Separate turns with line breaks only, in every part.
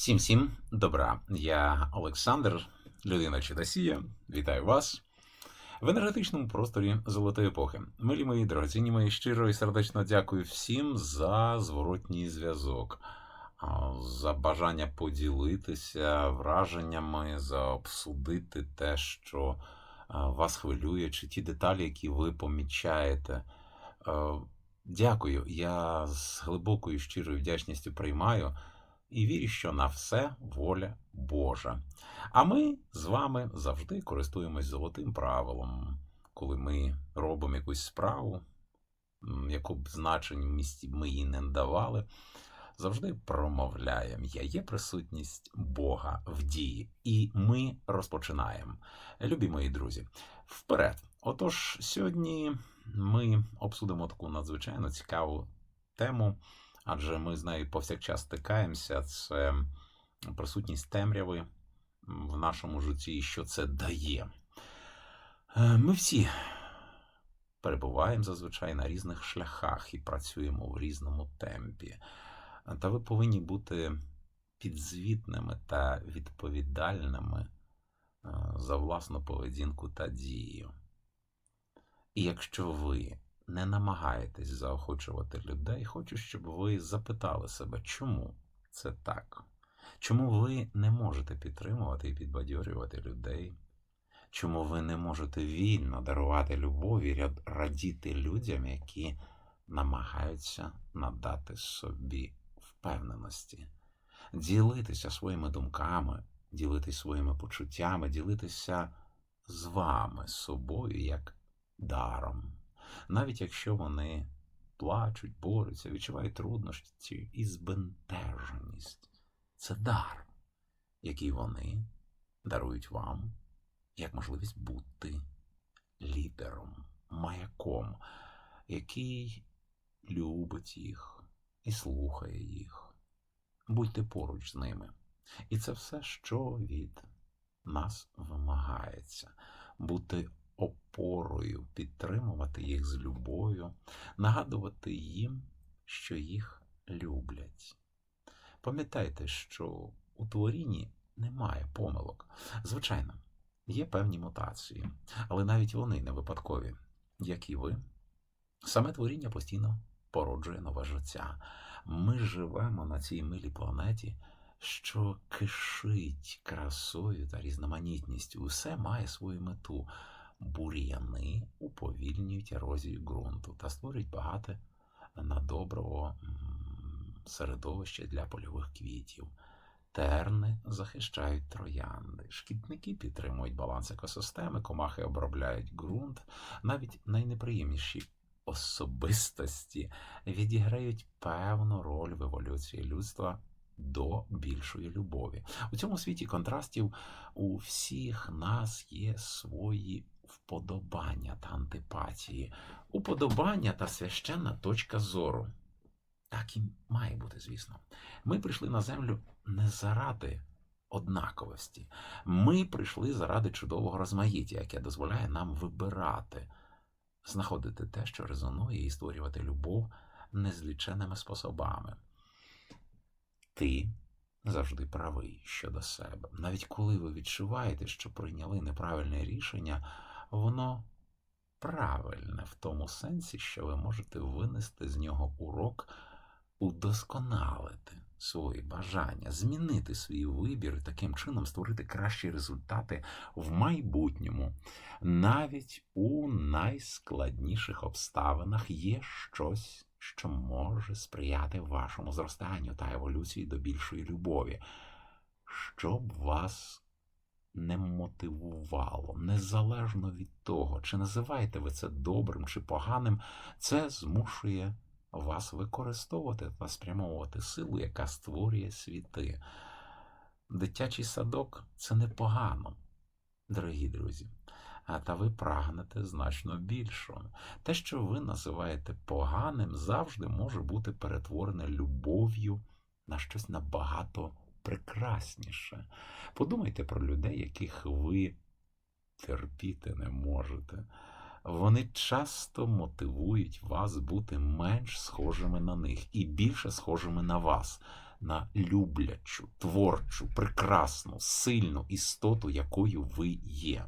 Всім всім добра. Я Олександр, людина Читасія. Вітаю вас в енергетичному просторі золотої епохи. Милі мої дорогоцінні мої щиро і сердечно дякую всім за зворотній зв'язок, за бажання поділитися враженнями, за обсудити те, що вас хвилює, чи ті деталі, які ви помічаєте. Дякую. Я з глибокою щирою вдячністю приймаю і вірю, що на все воля Божа. А ми з вами завжди користуємось золотим правилом, коли ми робимо якусь справу, яку б значень ми їй не давали, завжди промовляємо. Я є присутність Бога в дії. І ми розпочинаємо. Любі мої друзі, вперед. Отож, сьогодні ми обсудимо таку надзвичайно цікаву тему адже ми з нею повсякчас стикаємося. Це присутність темряви в нашому житті, і що це дає. Е, Ми всі перебуваємо зазвичай на різних шляхах і працюємо в різному темпі. Та ви повинні бути підзвітними та відповідальними е, за власну поведінку та дію. І якщо ви не намагаєтесь заохочувати людей, хочу, щоб ви запитали себе, чому це так? Чому ви не можете підтримувати і підбадьорювати людей? Чому ви не можете вільно дарувати любові, ряд- радіти людям, які намагаються надати собі впевненості, ділитися своїми думками, ділитися своїми почуттями, ділитися з вами, собою як даром? Навіть якщо вони плачуть, борються, відчувають труднощі і збентеженість. Це дар, який вони дарують вам як можливість бути лідером, маяком, який любить їх і слухає їх. Будьте поруч з ними. І це все, що від нас вимагається. Бути опорою, підтримувати їх з любов'ю, нагадувати їм, що їх люблять. Пам'ятайте, що у творінні немає помилок. Звичайно, є певні мутації, але навіть вони не випадкові, як і ви. Саме творіння постійно породжує нове життя. Ми живемо на цій милій планеті, що кишить красою та різноманітністю. Усе має свою мету бур'яни уповільнюють ерозію ґрунту та створюють багато на доброго м, середовища для польових квітів. Терни захищають троянди, шкідники підтримують баланс екосистеми, комахи обробляють ґрунт. Навіть найнеприємніші особистості відіграють певну роль в еволюції людства до більшої любові. У цьому світі контрастів у всіх нас є свої вподобання та антипатії, уподобання та священна точка зору. Так і має бути, звісно. Ми прийшли на землю не заради однаковості. Ми прийшли заради чудового розмаїття, яке дозволяє нам вибирати, знаходити те, що резонує, і створювати любов незліченими способами. Ти завжди правий щодо себе. Навіть коли ви відчуваєте, що прийняли неправильне рішення, воно правильне в тому сенсі, що ви можете винести з нього урок, удосконалити свої бажання, змінити свій вибір і таким чином створити кращі результати в майбутньому. Навіть у найскладніших обставинах є щось, що може сприяти вашому зростанню та еволюції до більшої любові, щоб вас не мотивувало, незалежно від того, чи називаєте ви це добрим чи поганим, це змушує вас використовувати та спрямовувати силу, яка створює світи. Дитячий садок це непогано, дорогі друзі. Та ви прагнете значно більшого. Те, що ви називаєте поганим, завжди може бути перетворене любов'ю на щось набагато прекрасніше. Подумайте про людей, яких ви терпіти не можете. Вони часто мотивують вас бути менш схожими на них і більше схожими на вас. на люблячу, творчу, прекрасну, сильну істоту, якою ви є.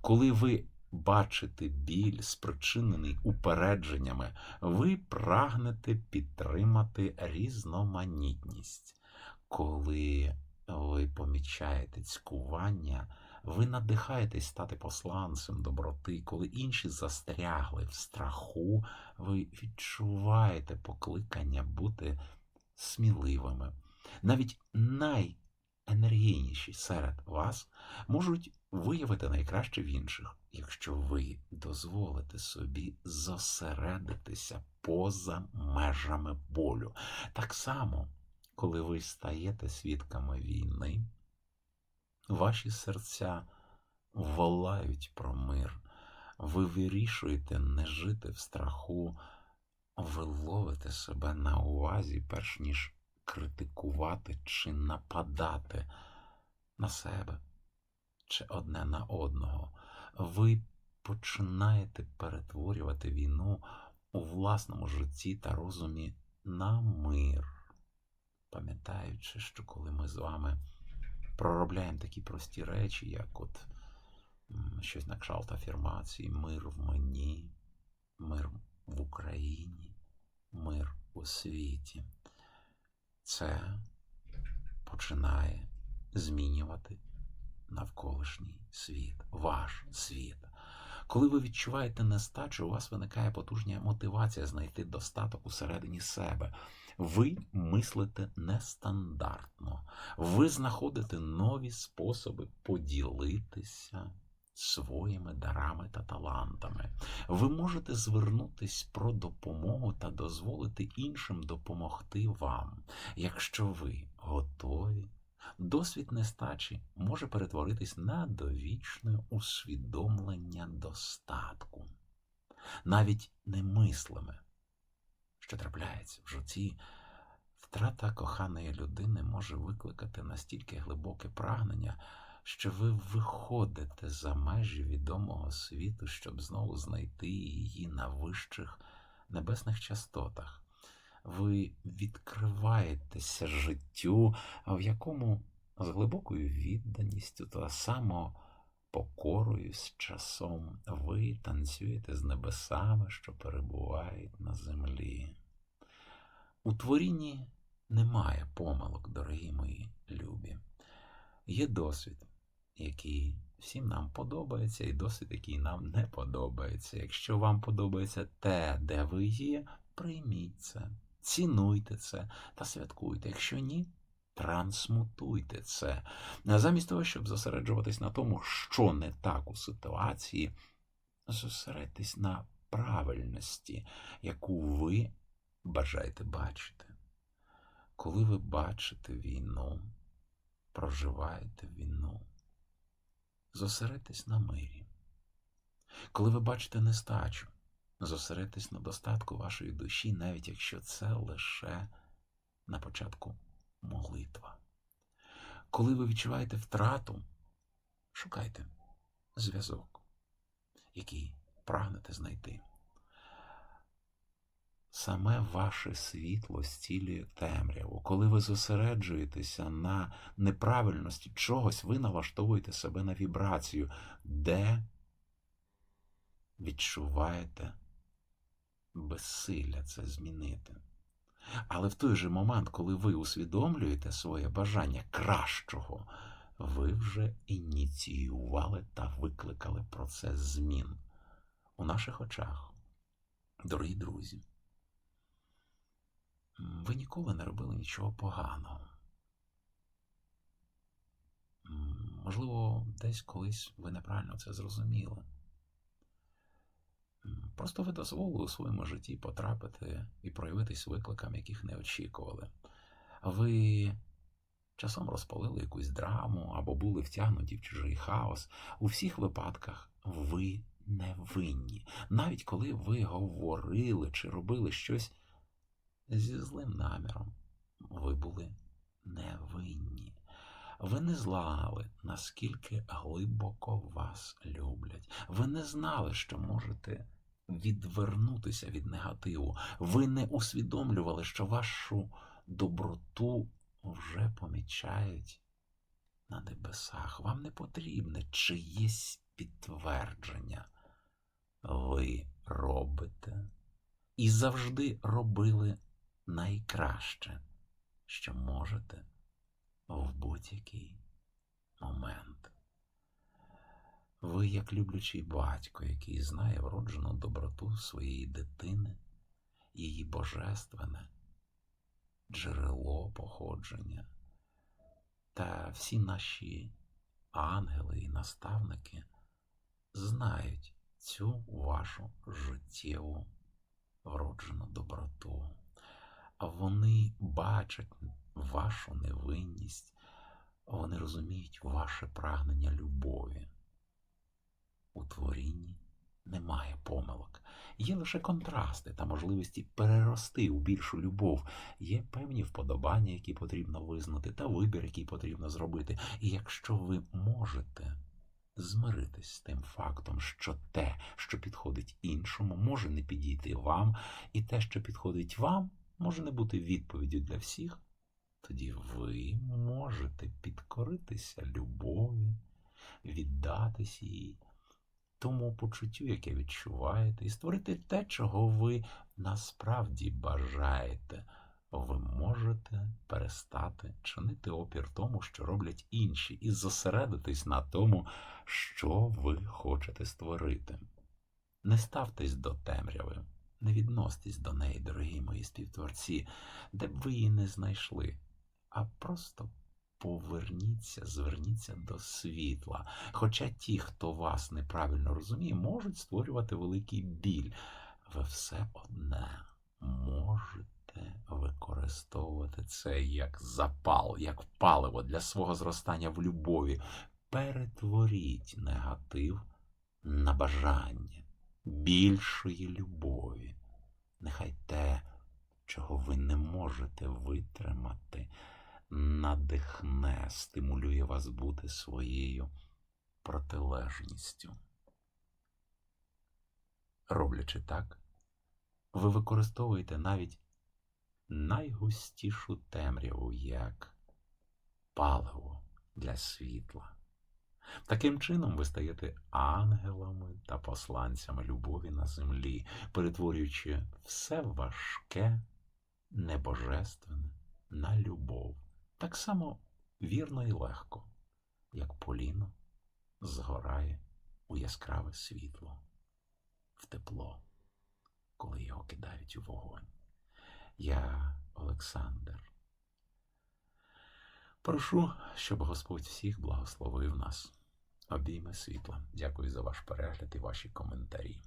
Коли ви бачите біль, спричинений упередженнями, ви прагнете підтримати різноманітність. Коли ви помічаєте цькування, ви надихаєтесь стати посланцем доброти, коли інші застрягли в страху, ви відчуваєте покликання бути сміливими. Навіть найенергійніші серед вас можуть виявити найкраще в інших, якщо ви дозволите собі зосередитися поза межами болю. Так само, коли ви стаєте свідками війни, ваші серця волають про мир, ви вирішуєте не жити в страху, ви ловите себе на увазі, перш ніж критикувати чи нападати на себе чи одне на одного. Ви починаєте перетворювати війну у власному житті та розумі на мир, пам'ятаючи, що коли ми з вами проробляємо такі прості речі, як от щось на кшталт афірмації, мир в мені, мир в Україні, мир у світі, це починає змінювати навколишній світ, ваш світ. Коли ви відчуваєте нестачу, у вас виникає потужна мотивація знайти достаток усередині себе. Ви мислите нестандартно, ви знаходите нові способи поділитися своїми дарами та талантами. Ви можете звернутись про допомогу та дозволити іншим допомогти вам, якщо ви готові Досвід нестачі може перетворитись на довічне усвідомлення достатку, навіть немислиме, що трапляється в житті, втрата коханої людини може викликати настільки глибоке прагнення, що ви виходите за межі відомого світу, щоб знову знайти її на вищих небесних частотах ви відкриваєтеся життю, в якому з глибокою відданістю та самопокорою з часом ви танцюєте з небесами, що перебувають на землі. У творінні немає помилок, дорогі мої любі. Є досвід, який всім нам подобається, і досвід, який нам не подобається. Якщо вам подобається те, де ви є, прийміть це цінуйте це та святкуйте. Якщо ні, трансмутуйте це. Замість того, щоб зосереджуватись на тому, що не так у ситуації, зосередьтесь на правильності, яку ви бажаєте бачити. Коли ви бачите війну, проживаєте війну, зосередьтесь на мирі. Коли ви бачите нестачу, зосередьтесь на достатку вашої душі, навіть якщо це лише на початку молитва. Коли ви відчуваєте втрату, шукайте зв'язок, який прагнете знайти. Саме ваше світло зцілює темряву. Коли ви зосереджуєтеся на неправильності чогось, ви налаштовуєте себе на вібрацію, де відчуваєте безсилля це змінити. Але в той же момент, коли ви усвідомлюєте своє бажання кращого, ви вже ініціювали та викликали процес змін у наших очах. Дорогі друзі, ви ніколи не робили нічого поганого. Можливо, десь колись ви неправильно це зрозуміли. Просто ви дозволили у своєму житті потрапити і проявитись викликам, яких не очікували. Ви часом розпалили якусь драму або були втягнуті в чужий хаос. У всіх випадках ви не винні. Навіть коли ви говорили чи робили щось зі злим наміром, ви були невинні. Ви не знали, наскільки глибоко вас люблять. Ви не знали, що можете відвернутися від негативу. Ви не усвідомлювали, що вашу доброту вже помічають на небесах. Вам не потрібне чиєсь підтвердження. Ви робите і завжди робили найкраще, що можете в будь-який момент. Ви, як люблячий батько, який знає вроджену доброту своєї дитини, її божественне джерело походження, та всі наші ангели і наставники знають цю вашу життєву вроджену доброту. А вони бачать вашу невинність, вони розуміють ваше прагнення любові. У творінні немає помилок. Є лише контрасти та можливості перерости у більшу любов. Є певні вподобання, які потрібно визнати, та вибір, який потрібно зробити. І якщо ви можете змиритись з тим фактом, що те, що підходить іншому, може не підійти вам, і те, що підходить вам, може не бути відповіддю для всіх, тоді ви можете підкоритися любові, віддатись їй тому почуттю, яке відчуваєте, і створити те, чого ви насправді бажаєте. Ви можете перестати чинити опір тому, що роблять інші, і зосередитись на тому, що ви хочете створити. Не ставтесь до темряви, не відносьтесь до неї, дорогі мої співтворці, де б ви її не знайшли, а просто поверніться, зверніться до світла. Хоча ті, хто вас неправильно розуміє, можуть створювати великий біль. Ви все одне можете використовувати це як запал, як паливо для свого зростання в любові. Перетворіть негатив на бажання більшої любові. Нехай те, чого ви не можете витримати, надихне, стимулює вас бути своєю протилежністю. Роблячи так, ви використовуєте навіть найгустішу темряву як паливо для світла. Таким чином ви стаєте ангелами та посланцями любові на землі, перетворюючи все важке, небожественне на любов. Так само вірно і легко, як поліно згорає у яскраве світло, в тепло, коли його кидають у вогонь. Я, Олександр, прошу, щоб Господь всіх благословив нас. Обійми світла. Дякую за ваш перегляд і ваші коментарі.